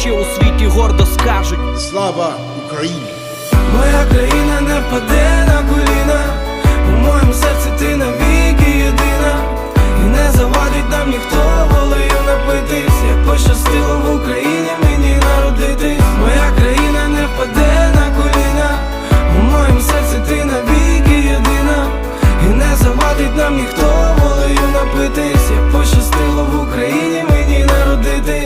ще у світі гордо скажуть. Слава Україні! Моя країна не впаде на коліна, у моєму серці ти навіки єдина, і не завадить нам ніхто волею напитись, як пощастило в Україні мені народитись. Моя країна не впаде на коліна, у моєму серці ти навіки єдина, і не завадить нам ніхто волею напитись, як пощастило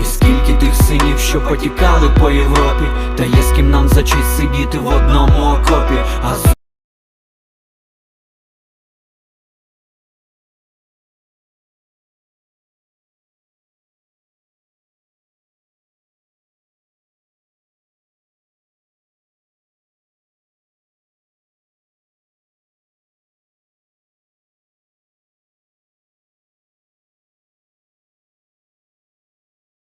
І скільки тих синів, що потікали по Європі, та є з ким нам за честь сидіти в одному окопі, а